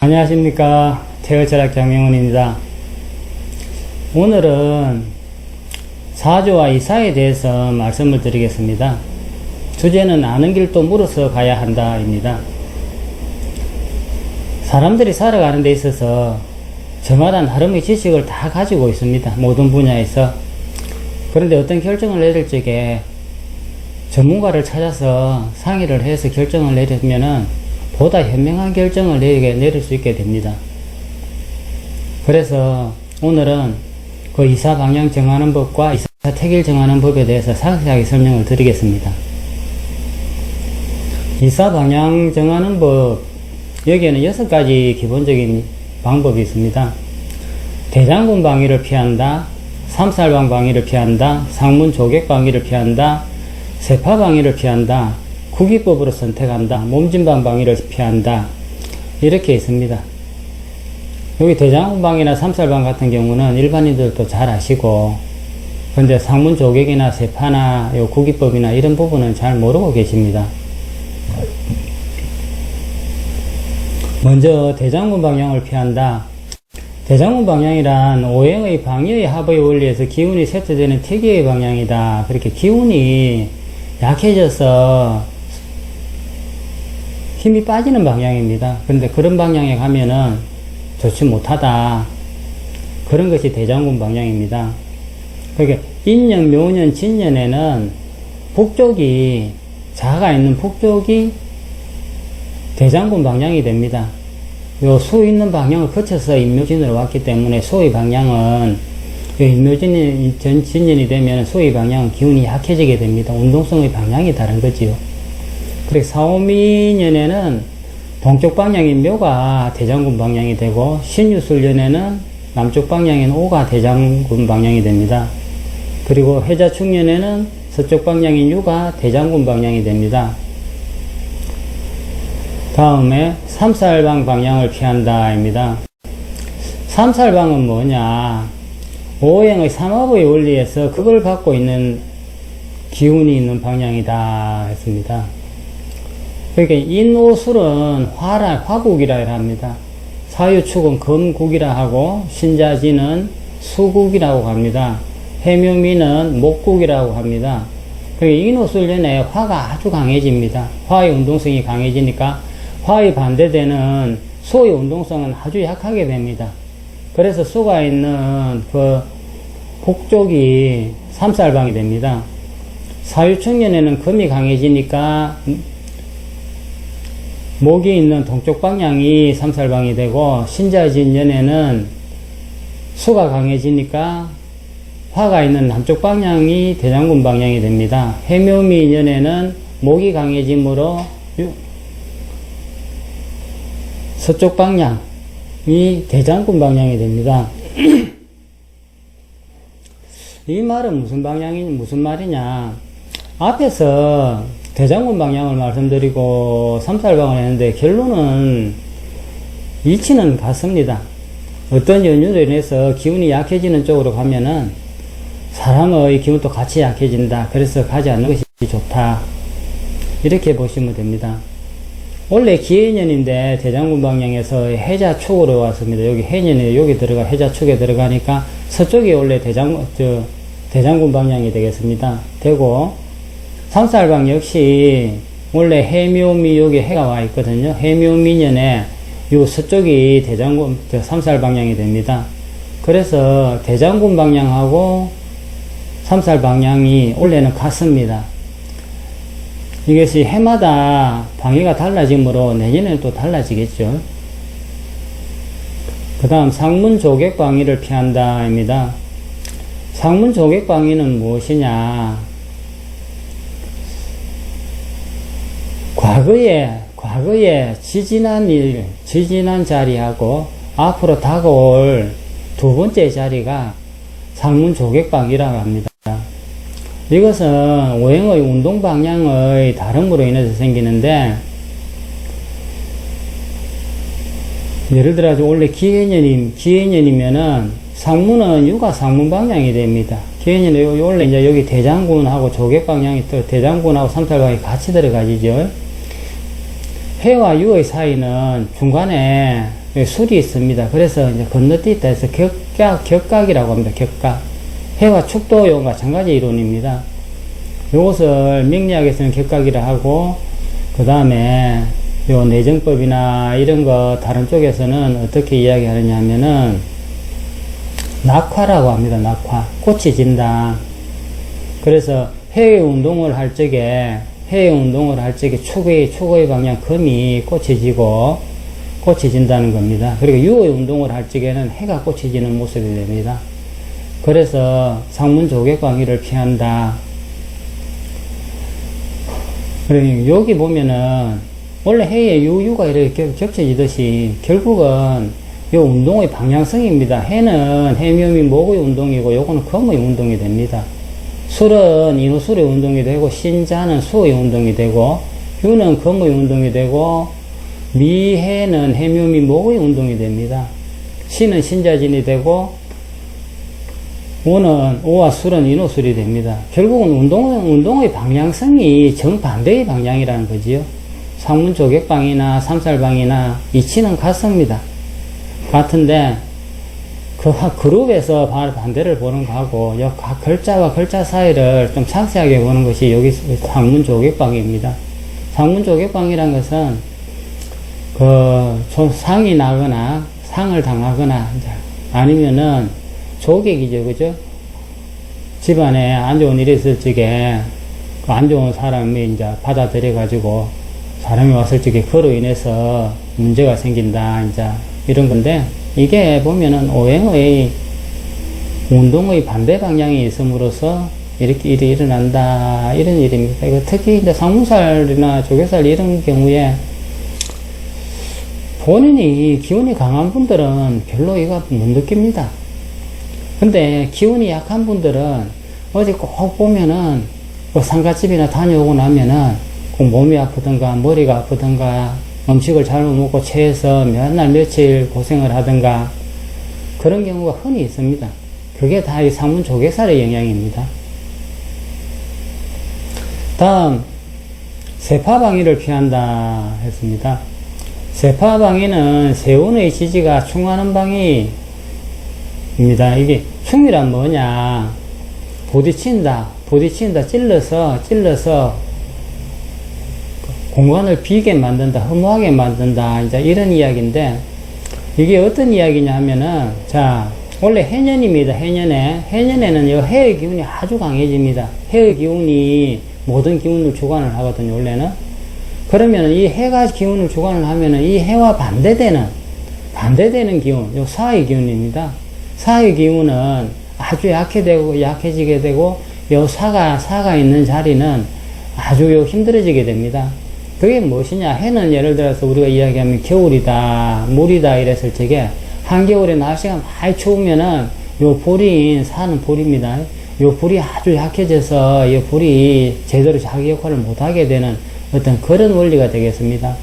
안녕하십니까. 태어철학 장명훈입니다. 오늘은 사주와 이사에 대해서 말씀을 드리겠습니다. 주제는 아는 길도 물어서 가야 한다 입니다. 사람들이 살아가는 데 있어서 저마다 나름의 지식을 다 가지고 있습니다. 모든 분야에서. 그런데 어떤 결정을 내릴 적에 전문가를 찾아서 상의를 해서 결정을 내리면은 보다 현명한 결정을 내리게, 내릴 수 있게 됩니다. 그래서 오늘은 그 이사 방향 정하는 법과 이사 택일 정하는 법에 대해서 상세하게 설명을 드리겠습니다. 이사 방향 정하는 법, 여기에는 여섯 가지 기본적인 방법이 있습니다. 대장군 방위를 피한다, 삼살방 방위를 피한다, 상문 조객 방위를 피한다, 세파 방위를 피한다, 국위법으로 선택한다, 몸진방 방위를 피한다, 이렇게 있습니다. 여기 대장군 방이나 삼살방 같은 경우는 일반인들도 잘 아시고, 근데 상문 조객이나 세파나 요 국위법이나 이런 부분은 잘 모르고 계십니다. 먼저 대장군 방향을 피한다. 대장군 방향이란 오행의 방위의 합의 원리에서 기운이 세트되는 특이의 방향이다. 그렇게 기운이 약해져서 힘이 빠지는 방향입니다. 그런데 그런 방향에 가면은 좋지 못하다. 그런 것이 대장군 방향입니다. 그러니까 인년, 묘년, 진년에는 북쪽이 자가 있는 북쪽이 대장군 방향이 됩니다. 요 수 있는 방향을 거쳐서 인묘진으로 왔기 때문에 소의 방향은 요 인묘진이 전 진년이 되면 소의 방향 기운이 약해지게 됩니다. 운동성의 방향이 다른 거지요. 그리고 사오미년에는 동쪽 방향인 묘가 대장군 방향이 되고 신유술년에는 남쪽 방향인 오가 대장군 방향이 됩니다. 그리고 해자축년에는 서쪽 방향인 유가 대장군 방향이 됩니다. 다음에 삼살방 방향을 피한다입니다. 삼살방은 뭐냐? 오행의 삼합의 원리에서 그걸 갖고 있는 기운이 있는 방향이다 했습니다. 그러니까 인오술은 화라 화국이라 합니다. 사유축은 금국이라 하고 신자지는 수국이라고 합니다. 해묘미는 목국이라고 합니다. 그러니까 인오술년에 화가 아주 강해집니다. 화의 운동성이 강해지니까 화의 반대되는 소의 운동성은 아주 약하게 됩니다. 그래서 수가 있는 그 북쪽이 삼살방이 됩니다. 사유축년에는 금이 강해지니까 목이 있는 동쪽 방향이 삼살방이 되고 신자진년에는 수가 강해지니까 화가 있는 남쪽 방향이 대장군 방향이 됩니다. 해묘미년에는 목이 강해지므로 서쪽 방향이 대장군 방향이 됩니다. 이 말은 무슨 방향이 무슨 말이냐? 앞에서 대장군 방향을 말씀드리고 삼살방을 했는데 결론은 이치는 같습니다. 어떤 연유로 인해서 기운이 약해지는 쪽으로 가면은 사람의 기운도 같이 약해진다. 그래서 가지 않는 것이 좋다. 이렇게 보시면 됩니다. 원래 기해년인데 대장군 방향에서 해자 축으로 왔습니다. 여기 해년에 여기 들어가 해자 축에 들어가니까 서쪽이 원래 대장 저 대장군 방향이 되겠습니다. 되고 삼살방 역시 원래 해묘미 여기 해가 와 있거든요. 해묘미년에 요 서쪽이 대장군 삼살 방향이 됩니다. 그래서 대장군 방향하고 삼살 방향이 원래는 같습니다. 이것이 해마다 방위가 달라지므로 내년에는 또 달라지겠죠. 그 다음 상문 조객 방위를 피한다입니다. 상문 조객 방위는 무엇이냐? 과거에, 과거에 지지난 일, 지지난 자리하고 앞으로 다가올 두 번째 자리가 상문 조객방이라고 합니다. 이것은 오행의 운동 방향의 다름으로 인해서 생기는데, 예를 들어 원래 기해년이, 기해년이면은 상문은 육아 상문 방향이 됩니다. 기해년은 원래 이제 여기 대장군하고 조객 방향이 또 대장군하고 삼탈방이 같이 들어가지죠. 해와 유의 사이는 중간에 여기 술이 있습니다. 그래서 이제 건너뛰다 해서 격각, 격각이라고 합니다. 격각. 해와 축도용과 마찬가지 이론입니다. 이것을 명리학에서는 격각이라 하고, 그 다음에 요 내정법이나 이런 거 다른 쪽에서는 어떻게 이야기하느냐 하면은 낙화라고 합니다. 낙화. 꽃이 진다. 그래서 해외 운동을 할 적에 해외 운동을 할 적에 축의 축의 방향 금이 꽃이 지고 꽃이 진다는 겁니다. 그리고 유의 운동을 할 적에는 해가 꽃이 지는 모습이 됩니다. 그래서 상문 조개 광의를 피한다. 그리고 여기 보면은 원래 해의 유유가 이렇게 겹- 겹쳐지듯이 결국은 요 운동의 방향성입니다. 해는 해묘미 목의 운동이고 요거는 금의 운동이 됩니다. 술은 인후술의 운동이 되고 신자는 수의 운동이 되고 유는 금의 운동이 되고 미해는 해묘미 목의 운동이 됩니다. 신은 신자진이 되고 오는 오와 술은 인후술이 됩니다. 결국은 운동, 운동의 방향성이 정반대의 방향이라는 거지요. 상문 조객방이나 삼살방이나 이치는 같습니다. 같은데 그 화- 그룹에서 반대를 보는 거하고 여- 각 글자와 글자 사이를 좀 상세하게 보는 것이 여기 상문 조객방입니다. 상문 조객방이란 것은 그 조- 상이 나거나 상을 당하거나 아니면은 조객이죠, 그죠? 집안에 안 좋은 일이 있을 적에 그 안 좋은 사람이 이제 받아들여 가지고 사람이 왔을 적에 그로 인해서 문제가 생긴다, 이제 이런 건데 이게 보면은 오행의 운동의 반대 방향이 있음으로써 이렇게 일이 일어난다 이런 일입니다. 이거 특히 이제 상무살이나 조개살 이런 경우에 본인이 기운이 강한 분들은 별로 이거 못 느낍니다. 근데 기운이 약한 분들은 어디 꼭 보면은 뭐 상가집이나 다녀오고 나면은 꼭 몸이 아프든가 머리가 아프든가 음식을 잘못 먹고 체해서 몇 날 며칠 고생을 하든가 그런 경우가 흔히 있습니다. 그게 다 이 상문 조개살의 영향입니다. 다음 세파방위를 피한다 했습니다. 세파방위는 세운의 지지가 충하는 방위입니다. 이게 충이란 뭐냐? 부딪힌다, 부딪힌다, 찔러서, 찔러서 공간을 비게 만든다, 허무하게 만든다, 이제 이런 이야기인데, 이게 어떤 이야기냐 하면은, 자, 원래 해년입니다, 해년에. 해년에는 이 해의 기운이 아주 강해집니다. 해의 기운이 모든 기운을 주관을 하거든요, 원래는. 그러면은 이 해가 기운을 주관을 하면은 이 해와 반대되는, 반대되는 기운, 요 사의 기운입니다. 사의 기운은 아주 약해 되고, 약해지게 되고, 요 사가, 사가 있는 자리는 아주 요 힘들어지게 됩니다. 그게 무엇이냐? 해는 예를 들어서 우리가 이야기하면 겨울이다, 물이다 이랬을 적에 한겨울에 날씨가 많이 추우면은 요 불인 사는 불입니다. 요 불이 아주 약해져서 이 불이 제대로 자기 역할을 못하게 되는 어떤 그런 원리가 되겠습니다.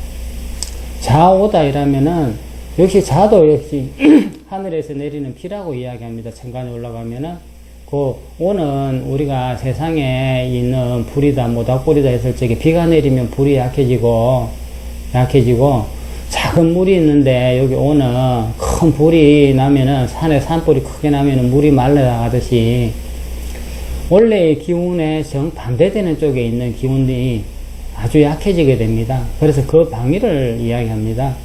자오다 이라면은 역시 자도 역시 하늘에서 내리는 비라고 이야기합니다. 천간에 올라가면은 그 오는 우리가 세상에 있는 불이다 모닥불이다 했을 적에 비가 내리면 불이 약해지고 약해지고 작은 물이 있는데 여기 오는 큰 불이 나면은 산에 산불이 크게 나면은 물이 말라가듯이 원래의 기운에 정반대되는 쪽에 있는 기운이 아주 약해지게 됩니다. 그래서 그 방위를 이야기합니다.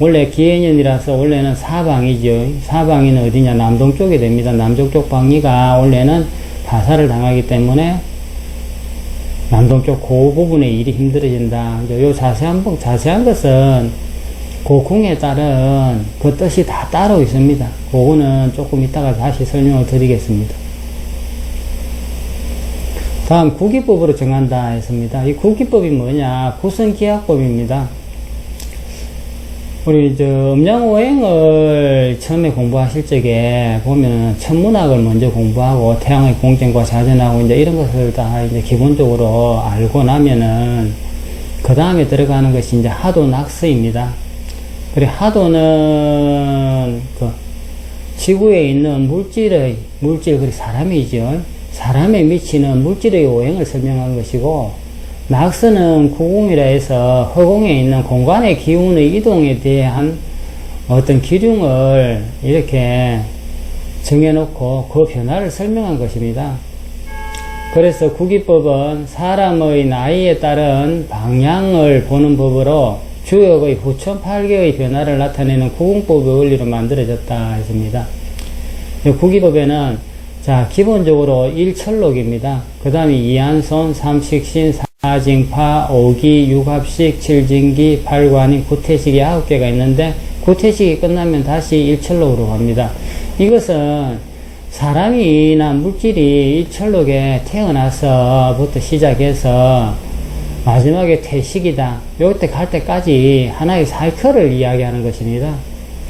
원래 기해년이라서 원래는 사방이죠. 사방이는 어디냐? 남동쪽이 됩니다. 남동쪽 방위가 원래는 파사를 당하기 때문에 남동쪽 그 부분에 일이 힘들어진다. 요 자세한, 부- 자세한 것은 그 궁에 따른 그 뜻이 다 따로 있습니다. 그거는 조금 이따가 다시 설명을 드리겠습니다. 다음 구기법으로 정한다 했습니다. 이 구기법이 뭐냐? 구성기하법입니다. 우리 저 음양오행을 처음에 공부하실 적에 보면 천문학을 먼저 공부하고 태양의 공전과 자전하고 이제 이런 것을 다 이제 기본적으로 알고 나면은 그 다음에 들어가는 것이 이제 하도 낙서입니다. 그래 하도는 그 지구에 있는 물질의 물질 그 사람이죠. 사람에 미치는 물질의 오행을 설명한 것이고 낙서는 구공이라 해서 허공에 있는 공간의 기운의 이동에 대한 어떤 기둥을 이렇게 정해놓고 그 변화를 설명한 것입니다. 그래서 구기법은 사람의 나이에 따른 방향을 보는 법으로 주역의 후천 8개의 변화를 나타내는 구공법의 원리로 만들어졌다 했습니다. 이 구기법에는 자 기본적으로 1철록입니다. 그 다음에 이한손, 삼식신, 사징파, 오기, 육합식, 칠진기, 팔관이, 구태식이 9개가 있는데 구태식이 끝나면 다시 1철록으로 갑니다. 이것은 사람이나 물질이 일철록에 태어나서부터 시작해서 마지막에 퇴식이다. 요때 갈 때까지 하나의 사이클을 이야기하는 것입니다.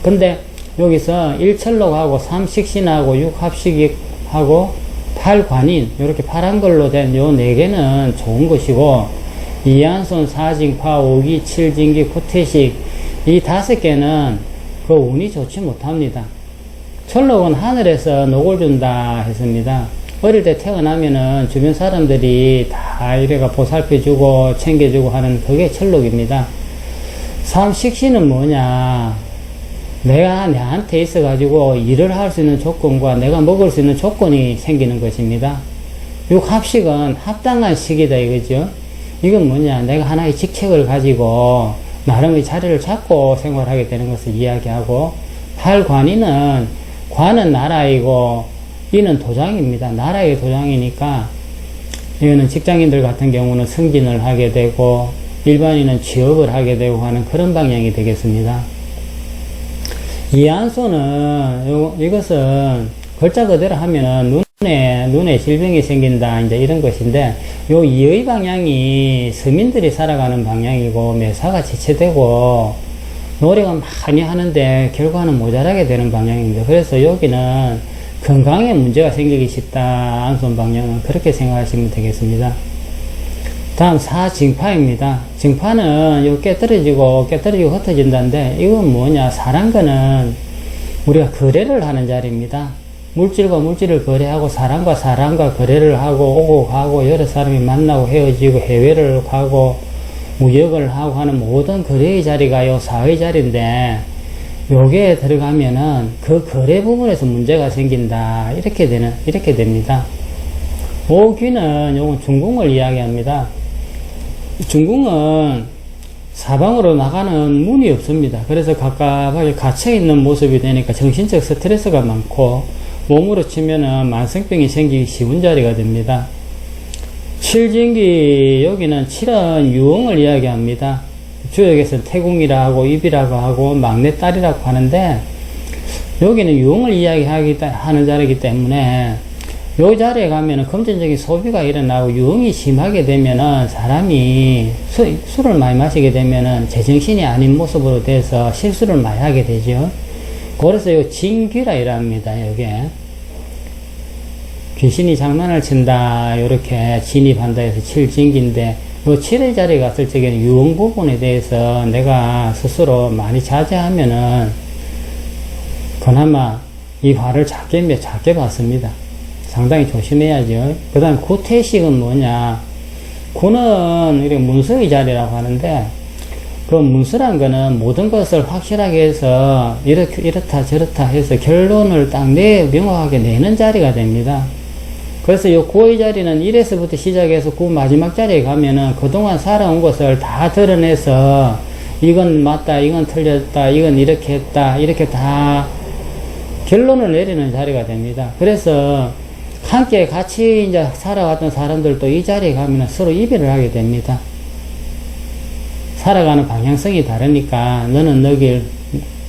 근데 여기서 일철록하고 삼식신하고 육합식하고 팔관인 이렇게 파란 걸로 된 요 네 개는 좋은 것이고 이한손, 사징파, 오기, 칠진기, 구태식 이 다섯 개는 그 운이 좋지 못합니다. 철록은 하늘에서 녹을 준다 했습니다. 어릴 때 태어나면은 주변 사람들이 다 이래가 보살펴주고 챙겨주고 하는 그게 철록입니다. 삼식신은 뭐냐? 내가 내한테 있어 가지고 일을 할 수 있는 조건과 내가 먹을 수 있는 조건이 생기는 것입니다. 육합식은 합당한 식이다 이거죠. 이건 뭐냐? 내가 하나의 직책을 가지고 나름의 자리를 잡고 생활하게 되는 것을 이야기하고 팔관이는 관은 나라이고 이는 도장입니다. 나라의 도장이니까 이거는 직장인들 같은 경우는 승진을 하게 되고 일반인은 취업을 하게 되고 하는 그런 방향이 되겠습니다. 이안소는 요, 이것은 글자 그대로 하면은 눈에 눈에 질병이 생긴다 이제 이런 것인데 요 이의 방향이 서민들이 살아가는 방향이고 매사가 지체되고 노력은 많이 하는데 결과는 모자라게 되는 방향입니다. 그래서 여기는 건강에 문제가 생기기 쉽다. 안손 방향은 그렇게 생각하시면 되겠습니다. 다음 사징파입니다. 증파는 요 깨떨어지고 깨떨어지고 흩어진다는데 이건 뭐냐? 사란 거는 우리가 거래를 하는 자리입니다. 물질과 물질을 거래하고 사람과 사람과 거래를 하고 오고 가고 여러 사람이 만나고 헤어지고 해외를 가고 무역을 하고 하는 모든 거래의 자리가 요 사의 자리인데 요게 들어가면은 그 거래 부분에서 문제가 생긴다 이렇게 되는 이렇게 됩니다. 오귀는 요건 중궁을 이야기합니다. 중궁은 사방으로 나가는 문이 없습니다. 그래서 갑갑하게 갇혀 있는 모습이 되니까 정신적 스트레스가 많고 몸으로 치면은 만성병이 생기기 쉬운 자리가 됩니다. 칠진기 여기는 칠은 유흥을 이야기합니다. 주역에서는 태궁이라 하고 입이라고 하고 막내딸이라고 하는데 여기는 유흥을 이야기하기 하는 자리이기 때문에 요 자리에 가면은 금전적인 소비가 일어나고 유흥이 심하게 되면은 사람이 수, 술을 많이 마시게 되면은 제정신이 아닌 모습으로 돼서 실수를 많이 하게 되죠. 그래서 요 진귀라 이랍니다. 여기에. 귀신이 장난을 친다 요렇게 진입한다 해서 칠진기인데 요 칠의 자리에 갔을 적에는 유흥 부분에 대해서 내가 스스로 많이 자제하면은 그나마 이 화를 작게 작게 받습니다. 상당히 조심해야죠. 그 다음 구태식은 뭐냐 구는 이렇게 문서의 자리라고 하는데 그 문서란 거는 모든 것을 확실하게 해서 이렇게 이렇다 저렇다 해서 결론을 딱 내 명확하게 내는 자리가 됩니다. 그래서 요 고의 자리는 1에서부터 시작해서 그 마지막 자리에 가면은 그동안 살아온 것을 다 드러내서 이건 맞다, 이건 틀렸다, 이건 이렇게 했다, 이렇게 다 결론을 내리는 자리가 됩니다. 그래서 함께 같이 이제 살아왔던 사람들도 이 자리에 가면 서로 이별을 하게 됩니다. 살아가는 방향성이 다르니까 너는 너길,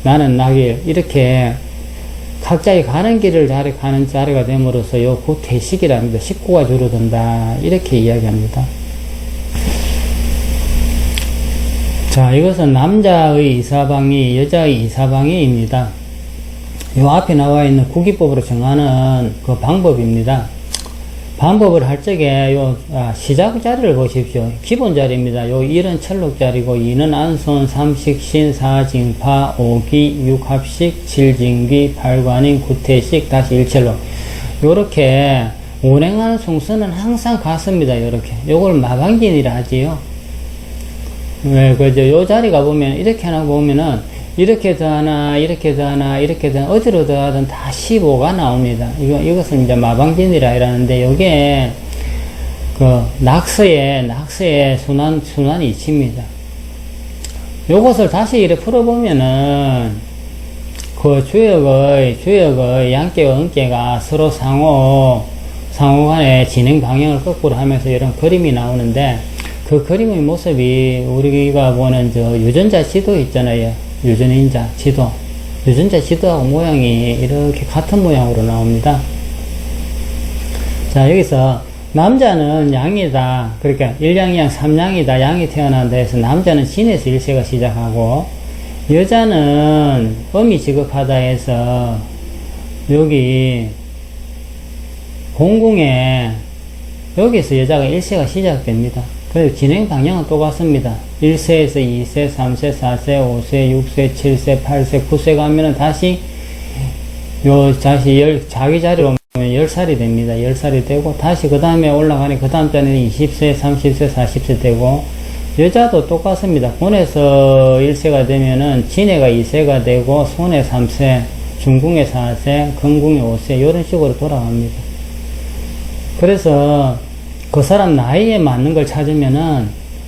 나는 나길 이렇게 각자의 가는 길을 자리 가는 자리가 됨으로써 요 구태식이랍니다. 식구가 줄어든다. 이렇게 이야기합니다. 자, 이것은 남자의 이사방이, 여자의 이사방이입니다. 요 앞에 나와 있는 구기법으로 정하는 그 방법입니다. 방법을 할 적에 요 아, 시작 자리를 보십시오. 기본 자리입니다. 요 1은 철록 자리고 2는 안손, 삼식신, 사징파, 오기, 육합식, 칠진기, 팔관인, 구태식, 다시 일철록. 요렇게 운행하는 순서는 항상 같습니다. 요렇게. 요걸 마방진이라 하지요. 네, 그죠. 요 자리가 보면, 이렇게 하나 보면은, 이렇게 더하나, 이렇게 더하나, 이렇게 더하나, 어디로 더하든 다 15가 나옵니다. 이거, 이것은 이제 마방진이라 이러는데, 요게, 그, 낙서의, 낙서의 순환, 순환 이치입니다. 요것을 다시 이렇게 풀어보면은, 그 주역의, 주역의 양계와 음계가 서로 상호, 상호 간에 진행 방향을 거꾸로 하면서 이런 그림이 나오는데, 그 그림의 모습이 우리가 보는 저 유전자 지도 있잖아요. 유전인자 지도. 유전자 지도하고 모양이 이렇게 같은 모양으로 나옵니다. 자, 여기서 남자는 양이다. 그러니까 일양이양 삼양이다. 양이 태어난다 해서 남자는 진에서 일세가 시작하고 여자는 음이 지급하다 해서 여기 공궁에 여기서 여자가 일세가 시작됩니다. 그래서 진행 방향은 똑같습니다. 1세에서 2세, 3세, 4세, 5세, 6세, 7세, 8세, 9세 가면은 다시 요 다시 열, 자기 자리로 오면 10살이 됩니다. 10살이 되고 다시 그 다음에 올라가니 그 다음 달에는 20세, 30세, 40세 되고 여자도 똑같습니다. 본에서 1세가 되면은 진해가 2세가 되고 손에 3세, 중궁에 4세, 건궁에 5세 이런 식으로 돌아갑니다. 그래서 그 사람 나이에 맞는 걸 찾으면은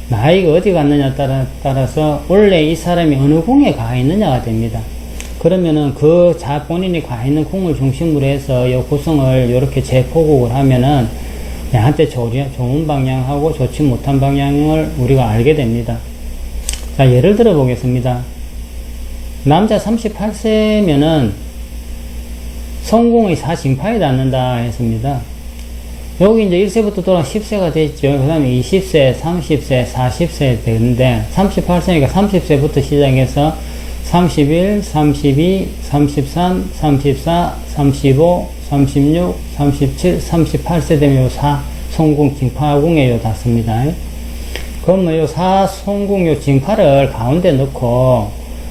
나이가 어디 갔느냐 따라, 따라서 원래 이 사람이 어느 궁에 가 있느냐가 됩니다. 그러면은 그 자 본인이 가 있는 궁을 중심으로 해서 이 구성을 이렇게 재포국을 하면은 좋은, 좋은 방향하고 좋지 못한 방향을 우리가 알게 됩니다. 자, 예를 들어 보겠습니다. 남자 38세면은 성공의 사진파에 닿는다 했습니다. 여기 이제 1세부터 돌아 10세가 됐죠. 그 다음에 20세, 30세, 40세 되는데, 38세니까 30세부터 시작해서 31, 32, 33, 34, 35, 36, 37, 38세 되면 요 4, 송궁, 징파궁에 요 닿습니다. 그러면 요 4, 송궁, 요 징파를 가운데 넣고,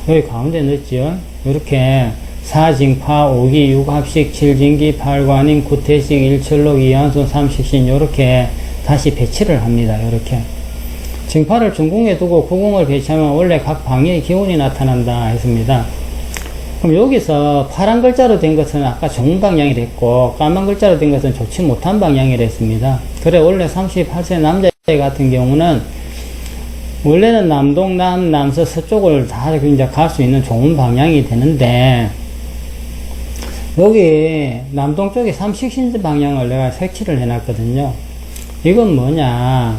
여기 가운데 넣었죠. 이렇게 사징파, 오기, 육합식, 칠진기, 팔관인, 구태식, 일철록, 이한손, 삼식신 요렇게 다시 배치를 합니다. 요렇게. 징파를 중궁에 두고 구궁을 배치하면 원래 각 방의 기운이 나타난다 했습니다. 그럼 여기서 파란 글자로 된 것은 아까 좋은 방향이 됐고 까만 글자로 된 것은 좋지 못한 방향이 됐습니다. 그래 원래 38세 남자 같은 경우는 원래는 남동, 남, 남서, 서쪽을 다 이제 갈 수 있는 좋은 방향이 되는데 여기 남동 쪽에 삼식신지 방향을 내가 색칠을 해놨거든요. 이건 뭐냐.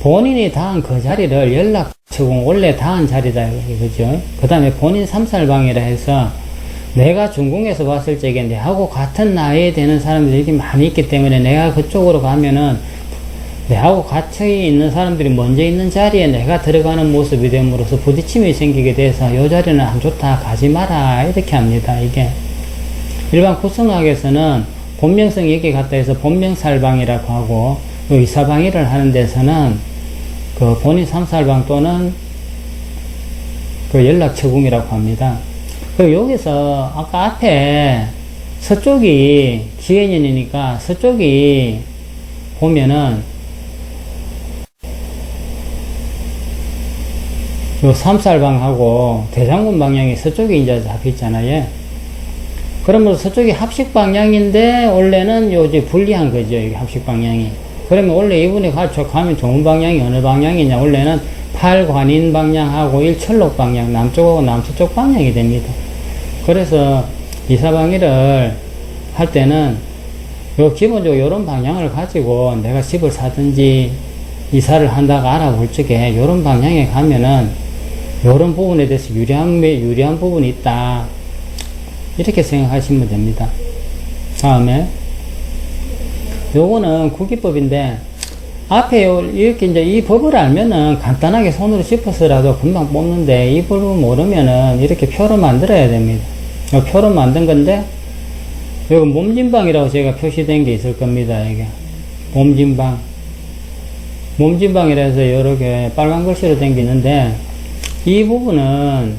본인이 닿은 그 자리를 연락처공 원래 닿은 자리다 이거죠. 그 다음에 본인 삼살방이라 해서 내가 중궁에서 봤을 적에 내하고 같은 나이에 되는 사람들이 많이 있기 때문에 내가 그쪽으로 가면은 내하고 같이 있는 사람들이 먼저 있는 자리에 내가 들어가는 모습이 됨으로써 부딪힘이 생기게 돼서 이 자리는 안 좋다 가지 마라 이렇게 합니다 이게 일반 구성학에서는 본명성 얘기 갖다 해서 본명살방이라고 하고 의사방위를 하는 데서는 그 본인 삼살방 또는 그 연락처궁이라고 합니다. 그 여기서 아까 앞에 서쪽이 기해년이니까 서쪽이 보면은 요 삼살방하고 대장군 방향이 서쪽에 이제 잡혀 있잖아요. 그러면 서쪽이 합식 방향인데 원래는 요지 불리한 거죠. 이게 합식 방향이. 그러면 원래 이분이 가, 가면 좋은 방향이 어느 방향이냐. 원래는 팔관인 방향하고 일철록 방향, 남쪽하고 남서쪽 방향이 됩니다. 그래서 이사방위를 할 때는 요 기본적으로 이런 방향을 가지고 내가 집을 사든지 이사를 한다고 알아볼 적에 이런 방향에 가면은 이런 부분에 대해서 유리한, 유리한 부분이 있다. 이렇게 생각하시면 됩니다. 다음에 요거는 구기법인데 앞에 요 이렇게 이제 이 법을 알면은 간단하게 손으로 짚어서라도 금방 뽑는데 이 법을 모르면은 이렇게 표로 만들어야 됩니다. 표로 만든 건데 여기 몸진방이라고 제가 표시된 게 있을 겁니다. 이게 몸진방 몸진방이라 해서 이렇게 빨간 글씨로 된 게 있는데 이 부분은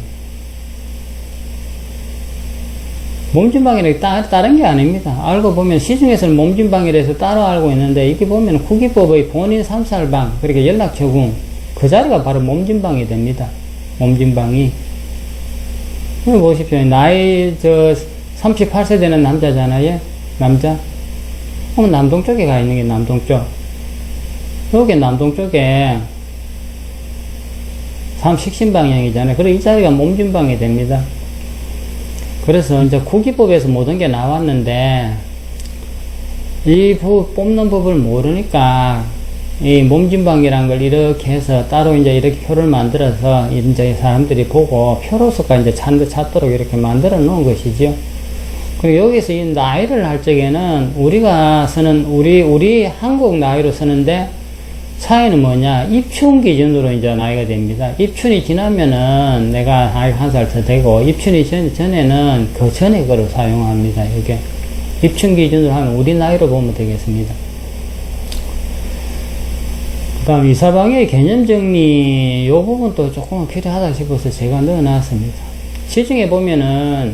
몸진방이라 따, 다른 게 아닙니다. 알고 보면 시중에서는 몸진방이라 해서 따로 알고 있는데 이게 보면 국기법의 본인 삼살방 그러니까 연락처궁 그 자리가 바로 몸진방이 됩니다. 몸진방이 보십시오. 나이, 저, 38세 되는 남자잖아요. 남자. 그럼 남동 쪽에 가 있는 게 남동 쪽. 여기 남동 쪽에 30신 방향이잖아요. 그리고 이 자리가 몸진방이 됩니다. 그래서 이제 구기법에서 모든 게 나왔는데, 이 부, 뽑는 법을 모르니까, 이 몸진방이라는 걸 이렇게 해서 따로 이제 이렇게 표를 만들어서 이제 사람들이 보고 표로서가 이제 찾, 찾도록 이렇게 만들어 놓은 것이죠. 그리고 여기서 이 나이를 할 적에는 우리가 쓰는, 우리, 우리 한국 나이로 쓰는데 차이는 뭐냐? 입춘 기준으로 이제 나이가 됩니다. 입춘이 지나면은 내가 나이 한살 더 되고, 입춘이 전, 전에는 그 거를 사용합니다. 이게. 입춘 기준으로 하면 우리 나이로 보면 되겠습니다. 그 다음 이사방의 개념 정리, 요 부분도 조금 필요하다 싶어서 제가 넣어놨습니다. 시중에 보면은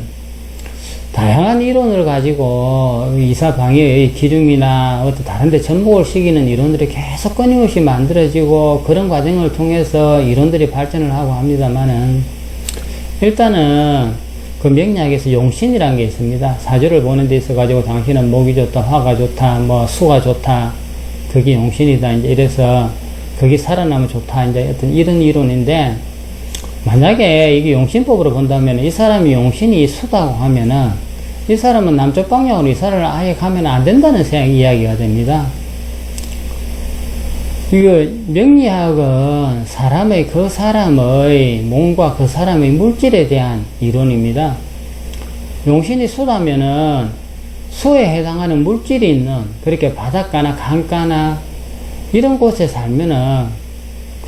다양한 이론을 가지고 이사 방해의 기름이나 어떤 다른 데 접목을 시키는 이론들이 계속 끊임없이 만들어지고 그런 과정을 통해서 이론들이 발전을 하고 합니다만은 일단은 그 명리학에서 용신이라는 게 있습니다. 사주를 보는 데 있어 가지고 당신은 목이 좋다, 화가 좋다, 뭐 수가 좋다, 그게 용신이다. 이제 이래서 그게 살아나면 좋다. 이제 어떤 이런 이론인데 만약에 이게 용신법으로 본다면 이 사람이 용신이 수다고 하면은 이 사람은 남쪽 방향으로 이사를 아예 가면 안 된다는 생각 이야기가 됩니다. 이거 명리학은 사람의 그 사람의 몸과 그 사람의 물질에 대한 이론입니다. 용신이 수다면은 수에 해당하는 물질이 있는 그렇게 바닷가나 강가나 이런 곳에 살면은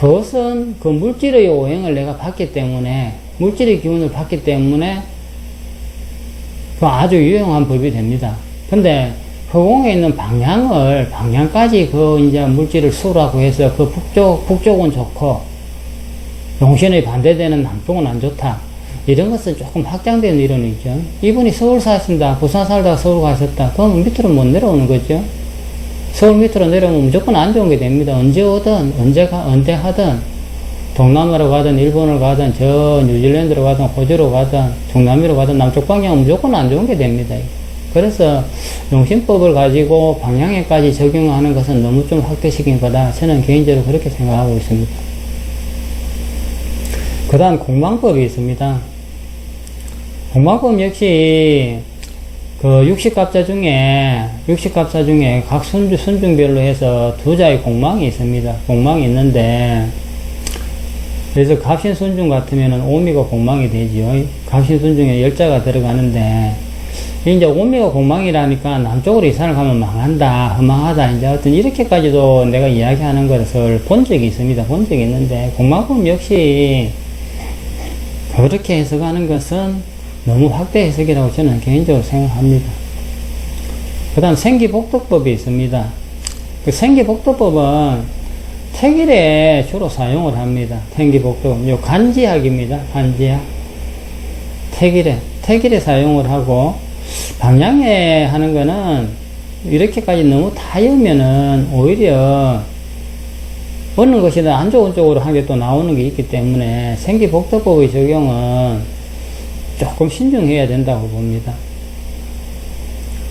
그것은 그 물질의 오행을 내가 받기 때문에 물질의 기운을 받기 때문에 그 아주 유용한 법이 됩니다. 근데 허공에 있는 방향을 방향까지 그 이제 물질을 수라고 해서 그 북쪽 북쪽은 좋고 용신의 반대되는 남쪽은 안 좋다. 이런 것은 조금 확장된 이론이죠. 이분이 서울 사셨습니다. 부산 살다가 서울 가셨다. 그러면 밑으로 못 내려오는 거죠. 서울 밑으로 내려오면 무조건 안 좋은 게 됩니다. 언제 오든, 언제 가, 언제 하든, 동남아로 가든, 일본으로 가든, 저 뉴질랜드로 가든, 호주로 가든, 중남미로 가든, 남쪽 방향은 무조건 안 좋은 게 됩니다. 그래서 용신법을 가지고 방향에까지 적용하는 것은 너무 좀 확대시킨 거다. 저는 개인적으로 그렇게 생각하고 있습니다. 그 다음 공방법이 있습니다. 공방법 역시 그 60갑자 중에 60갑자 중에 각 순주 순중별로 해서 두 자의 공망이 있습니다. 공망이 있는데 그래서 갑신 순중 같으면은 오미가 공망이 되지요. 갑신 순중에 열자가 들어가는데 이제 오미가 공망이라니까 남쪽으로 이사를 가면 망한다, 허망하다, 이제 어떤 이렇게까지도 내가 이야기하는 것을 본 적이 있습니다. 본 적이 있는데 공망법 역시 그렇게 해석하는 것은 너무 확대 해석이라고 저는 개인적으로 생각합니다. 그 다음 생기복덕법이 있습니다. 그 생기복덕법은 택일에 주로 사용을 합니다. 생기복덕. 요 간지학입니다. 간지학. 택일에. 택일에 사용을 하고, 방향에 하는 거는 이렇게까지 너무 타이면은 오히려 어느 것이든 안 좋은 쪽으로 한 게 또 나오는 게 있기 때문에 생기복덕법의 적용은 조금 신중해야 된다고 봅니다.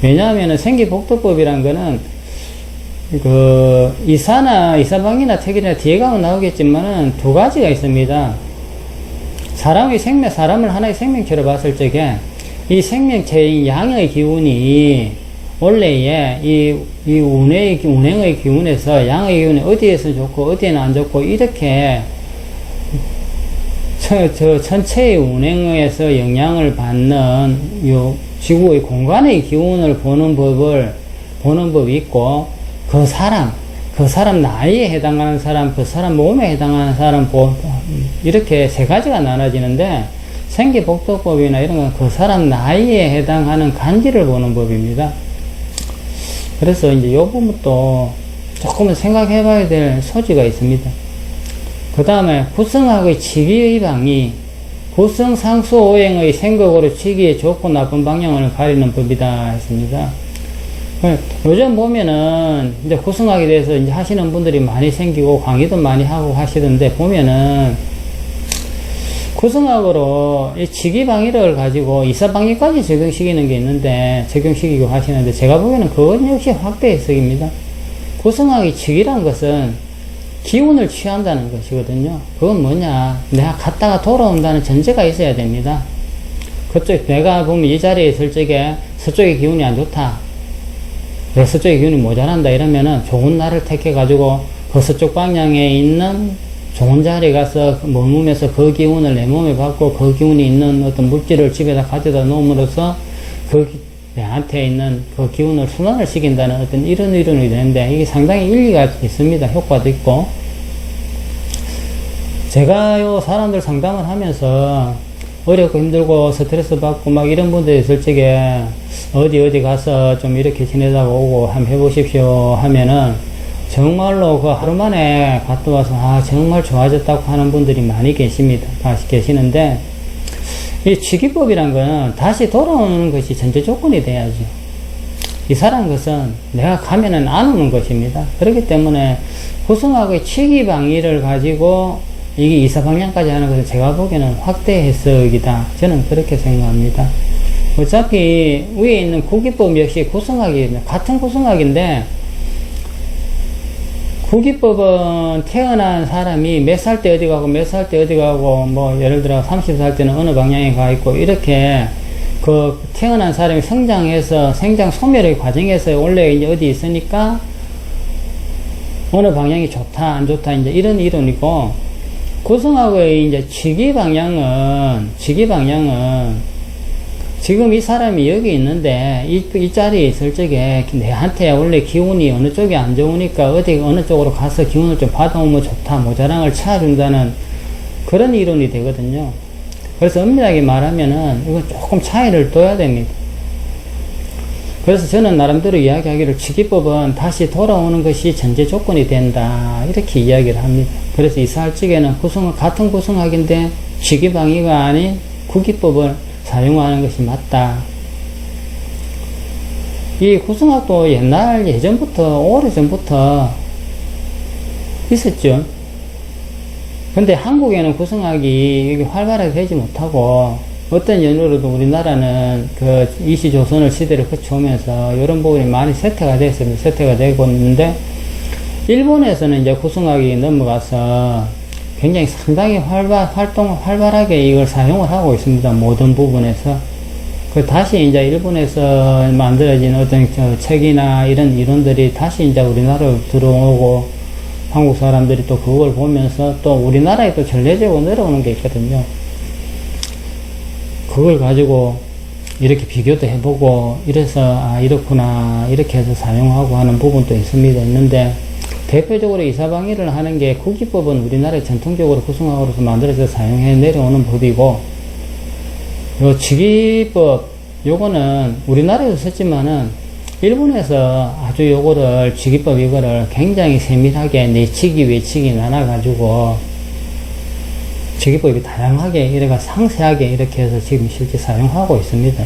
왜냐하면 생기복덕법이란 거는 그 이사나 이사방이나 택이나 뒤에 가면 나오겠지만은 두 가지가 있습니다. 사람의 생명, 사람을 하나의 생명체로 봤을 적에 이 생명체의 양의 기운이 원래의 이, 이 운의, 운행의 기운에서 양의 기운이 어디에서 좋고 어디에는 안 좋고 이렇게 저, 저 전체의 운행에서 영향을 받는 요 지구의 공간의 기운을 보는 법을 보는 법이 있고 그 사람 그 사람 나이에 해당하는 사람 그 사람 몸에 해당하는 사람 보 이렇게 세 가지가 나눠지는데 생기복도법이나 이런 건 그 사람 나이에 해당하는 간지를 보는 법입니다. 그래서 이제 요 부분도 조금은 생각해 봐야 될 소지가 있습니다. 그 다음에 구성학의 치기의 방이 구성 상수 오행의 생각으로 치기에 좋고 나쁜 방향을 가리는 법이다 했습니다. 요즘 보면은 이제 구성학에 대해서 이제 하시는 분들이 많이 생기고 강의도 많이 하고 하시던데 보면은 구성학으로 이 치기방위를 가지고 이사방위까지 적용시키는 게 있는데 적용시키고 하시는데 제가 보기에는 그건 역시 확대 해석입니다. 구성학이 치기란 것은 기운을 취한다는 것이거든요. 그건 뭐냐? 내가 갔다가 돌아온다는 전제가 있어야 됩니다. 그쪽 내가 보면 이 자리에 있을 적에 서쪽의 기운이 안 좋다. 내 서쪽의 기운이 모자란다 이러면은 좋은 날을 택해 가지고 그 서쪽 방향에 있는 좋은 자리에 가서 머무면서 그 기운을 내 몸에 받고 그 기운이 있는 어떤 물질을 집에다 가져다 놓음으로써 그 기- 내한테 있는 그 기운을 순환을 시킨다는 어떤 이런 이론이 되는데 이게 상당히 일리가 있습니다. 효과도 있고. 제가 요 사람들 상담을 하면서 어렵고 힘들고 스트레스 받고 막 이런 분들이 적에 어디 어디 가서 좀 이렇게 지내다가 오고 한번 해보십시오 하면은 정말로 그 하루 만에 갔다 와서 아 정말 좋아졌다고 하는 분들이 많이 계십니다. 다시 계시는데 이 취기법이란 거는 다시 돌아오는 것이 전제 조건이 돼야죠. 이 사람 것은 내가 가면은 안 오는 것입니다. 그렇기 때문에 후승학의 취기 방위를 가지고 이게 이사 방향까지 하는 것은 제가 보기에는 확대 해석이다. 저는 그렇게 생각합니다. 어차피 위에 있는 구기법 역시 구성학이 같은 구성학인데 구기법은 태어난 사람이 몇 살 때 어디 가고 몇 살 때 어디 가고 뭐 예를 들어 30살 때는 어느 방향에 가 있고 이렇게 그 태어난 사람이 성장해서 생장 소멸의 과정에서 원래 이제 어디 있으니까 어느 방향이 좋다 안 좋다 이제 이런 이론이고 구성학의 이제 지기 방향은 지기 방향은 지금 이 사람이 여기 있는데 이, 이 자리에 있을 적에 내한테 원래 기운이 어느 쪽이 안 좋으니까 어디 어느 쪽으로 가서 기운을 좀 받아오면 좋다 모자랑을 채워준다는 그런 이론이 되거든요. 그래서 엄밀하게 말하면은 이건 조금 차이를 둬야 됩니다. 그래서 저는 나름대로 이야기하기를 치기법은 다시 돌아오는 것이 전제 조건이 된다 이렇게 이야기를 합니다. 그래서 이사할 적에는 구성 같은 구성학인데 치기방위가 아닌 구기법을 사용하는 것이 맞다. 이 구성학도 옛날 예전부터 오래전부터 있었죠. 근데 한국에는 구성학이 이게 활발하게 되지 못하고 어떤 연유로도 우리나라는 그 이시조선을 시대를 거쳐오면서 이런 부분이 많이 쇠퇴가 됐습니다. 쇠퇴가 되고 있는데 일본에서는 이제 구성학이 넘어가서 굉장히 상당히 활발, 활동, 활발하게 이걸 사용을 하고 있습니다. 모든 부분에서. 그 다시 이제 일본에서 만들어진 어떤 저 책이나 이런 이론들이 다시 이제 우리나라로 들어오고 한국 사람들이 또 그걸 보면서 또 우리나라에 또 전례적으로 내려오는 게 있거든요. 그걸 가지고 이렇게 비교도 해보고 이래서 아 이렇구나 이렇게 해서 사용하고 하는 부분도 있습니다. 있는데 대표적으로 이사방위를 하는 게 국기법은 우리나라에 전통적으로 구성학으로서 만들어서 사용해 내려오는 법이고 요 지기법 요거는 우리나라에도 썼지만은 일본에서 아주 요거를 지기법 이거를 굉장히 세밀하게 내치기 외치기 나눠 가지고 지기법이 다양하게 이래가 상세하게 이렇게 해서 지금 실제 사용하고 있습니다.